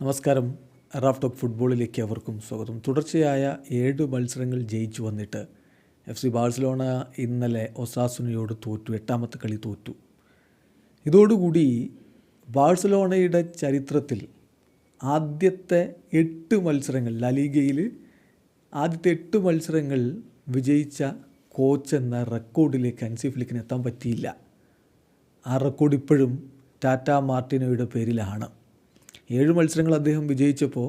നമസ്കാരം. Raf talk ഫുട്ബോളിലേക്ക് അവർക്കും സ്വാഗതം. തുടർച്ചയായ ഏഴ് മത്സരങ്ങൾ ജയിച്ചു വന്നിട്ട് എഫ് സി ബാഴ്സലോണ ഇന്നലെ ഒസാസുനയോട് തോറ്റു എട്ടാമത്തെ കളി തോറ്റു. ഇതോടുകൂടി ബാഴ്സലോണയുടെ ചരിത്രത്തിൽ ആദ്യത്തെ എട്ട് മത്സരങ്ങൾ ലലീഗയിൽ ആദ്യത്തെ എട്ട് മത്സരങ്ങൾ വിജയിച്ച കോച്ച് എന്ന റെക്കോർഡിലേക്ക് അൻസി ഫ്ലിക്കിന് എത്താൻ പറ്റിയില്ല. ആ റെക്കോർഡ് ഇപ്പോഴും ടാറ്റ മാർട്ടിനോയുടെ പേരിലാണ്. ഏഴ് മത്സരങ്ങൾ അദ്ദേഹം വിജയിച്ചപ്പോൾ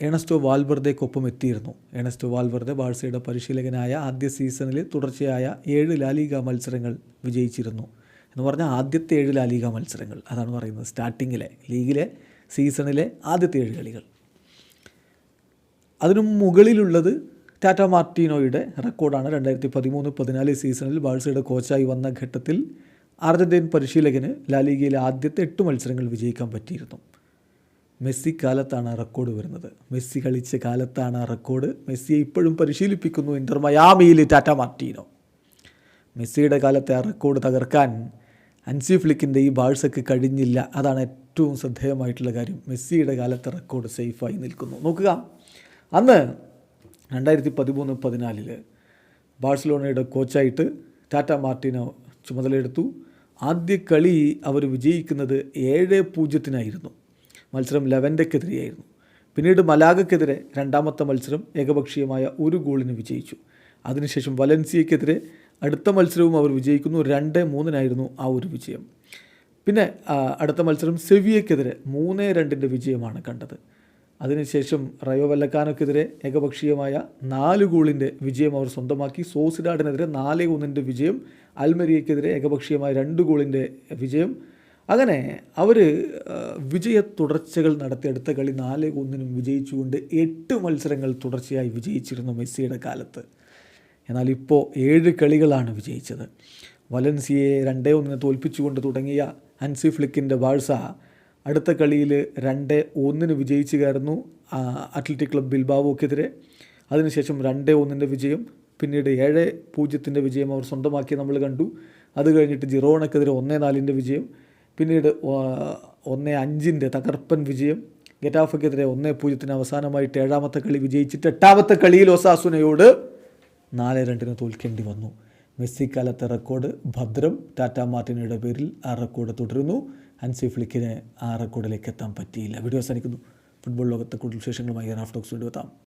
എണസ്റ്റോ വാൽബർദയ്ക്കൊപ്പം എത്തിയിരുന്നു. എണസ്റ്റോ വാൽബർദ ബാഴ്സയുടെ പരിശീലകനായ ആദ്യ സീസണിൽ തുടർച്ചയായ ഏഴ് ലാലിക മത്സരങ്ങൾ വിജയിച്ചിരുന്നു. എന്ന് പറഞ്ഞാൽ ആദ്യത്തെ ഏഴ് ലാലിക മത്സരങ്ങൾ. അതാണ് പറയുന്നത് സ്റ്റാർട്ടിങ്ങിലെ ലീഗിലെ സീസണിലെ ആദ്യത്തെ ഏഴ് കളികൾ. അതിനു മുകളിലുള്ളത് ടാറ്റ മാർട്ടിനോയുടെ റെക്കോർഡാണ്. രണ്ടായിരത്തി പതിമൂന്ന് പതിനാല് സീസണിൽ ബാഴ്സയുടെ കോച്ചായി വന്ന ഘട്ടത്തിൽ അർജന്റീൻ പരിശീലകന് ലാലിഗയിലെ ആദ്യത്തെ എട്ട് മത്സരങ്ങൾ വിജയിക്കാൻ പറ്റിയിരുന്നു. മെസ്സി കാലത്താണ് റെക്കോർഡ് വരുന്നത്. മെസ്സി കളിച്ച കാലത്താണ് റെക്കോർഡ് മെസ്സിയെ ഇപ്പോഴും പരിശീലിപ്പിക്കുന്നു ഇന്റർ മയാമിയിൽ ടാറ്റ മാർട്ടീനോ. മെസ്സിയുടെ കാലത്തെ ആ റെക്കോർഡ് തകർക്കാൻ അൻസി ഫ്ലിക്കിന്റെ ഈ ബാഴ്സക്ക് കഴിഞ്ഞില്ല. അതാണ് ഏറ്റവും ശ്രദ്ധേയമായിട്ടുള്ള കാര്യം. മെസ്സിയുടെ കാലത്തെ റെക്കോർഡ് സേഫായി നിൽക്കുന്നു. നോക്കുക. അന്ന് രണ്ടായിരത്തി പതിമൂന്ന് പതിനാലിൽ ബാഴ്സലോണയുടെ കോച്ചായിട്ട് ടാറ്റ മാർട്ടിനോ ചുമതലയെടുത്തു. ആദ്യ കളി അവർ വിജയിക്കുന്നത് ഏഴ് പൂജ്യത്തിനായിരുന്നു. മത്സരം ലെവന്റെക്കെതിരെയായിരുന്നു പിന്നീട് മലാഗക്കെതിരെ രണ്ടാമത്തെ മത്സരം ഏകപക്ഷീയമായ ഒരു ഗോളിന് വിജയിച്ചു. അതിനുശേഷം വലൻസിയക്കെതിരെ അടുത്ത മത്സരവും അവർ വിജയിക്കുന്നു. രണ്ട് മൂന്നിനായിരുന്നു ആ ഒരു വിജയം. പിന്നെ അടുത്ത മത്സരം സെവിയക്കെതിരെ മൂന്ന് രണ്ടിന്റെ വിജയമാണ് കണ്ടത്. അതിനുശേഷം റയോ വല്ലക്കാനൊക്കെതിരെ ഏകപക്ഷീയമായ നാല് ഗോളിന്റെ വിജയം അവർ സ്വന്തമാക്കി. സോസിഡാഡിനെതിരെ നാല് ഒന്നിന്റെ വിജയം അൽമരിയക്കെതിരെ ഏകപക്ഷീയമായ രണ്ട് ഗോളിന്റെ വിജയം. അങ്ങനെ അവർ വിജയ തുടർച്ചകൾ നടത്തി. അടുത്ത കളി നാല് ഒന്നിനും വിജയിച്ചുകൊണ്ട് എട്ട് മത്സരങ്ങൾ തുടർച്ചയായി വിജയിച്ചിരുന്നു മെസ്സിയുടെ കാലത്ത്. എന്നാൽ ഇപ്പോൾ ഏഴ് കളികളാണ് വിജയിച്ചത്. വലൻസിയെ രണ്ടേ ഒന്നിനെ തോൽപ്പിച്ചുകൊണ്ട് തുടങ്ങിയ അൻസി ഫ്ലിക്കിന്റെ ബാഴ്സ അടുത്ത കളിയിൽ രണ്ട് ഒന്നിന് വിജയിച്ചു കയറുന്നു അത്ലറ്റിക് ക്ലബ് ബിൽബാവോക്കെതിരെ. അതിനുശേഷം രണ്ട് ഒന്നിന്റെ വിജയം പിന്നീട് ഏഴ് പൂജ്യത്തിന്റെ വിജയം അവർ സ്വന്തമാക്കി നമ്മൾ കണ്ടു. അത് കഴിഞ്ഞിട്ട് ജിറോണക്കെതിരെ ഒന്നേ നാലിന്റെ വിജയം പിന്നീട് ഒന്നേ അഞ്ചിന്റെ തകർപ്പൻ വിജയം ഗെറ്റാഫയ്ക്കെതിരെ ഒന്നേ പൂജ്യത്തിന് അവസാനമായിട്ട് ഏഴാമത്തെ കളി വിജയിച്ചിട്ട് എട്ടാമത്തെ കളിയിൽ ഒസാസുനയോട് നാല് രണ്ടിന് തോൽക്കേണ്ടി വന്നു. മെസ്സിക്കാലത്തെ റെക്കോർഡ് ഭദ്രം ടാറ്റ മാർട്ടിനയുടെ പേരിൽ ആ റെക്കോർഡ് തുടരുന്നു. ഹൻസി ഫ്ലിക്കിന് ആ റെക്കോർഡിലേക്ക് എത്താൻ പറ്റിയില്ല. വീഡിയോ അവസാനിക്കുന്നു. ഫുട്ബോൾ ലോകത്തെ കൂടുതൽ വിശേഷങ്ങളുമായി റാഫ് ടോക്സ് വീണ്ടും എത്താം.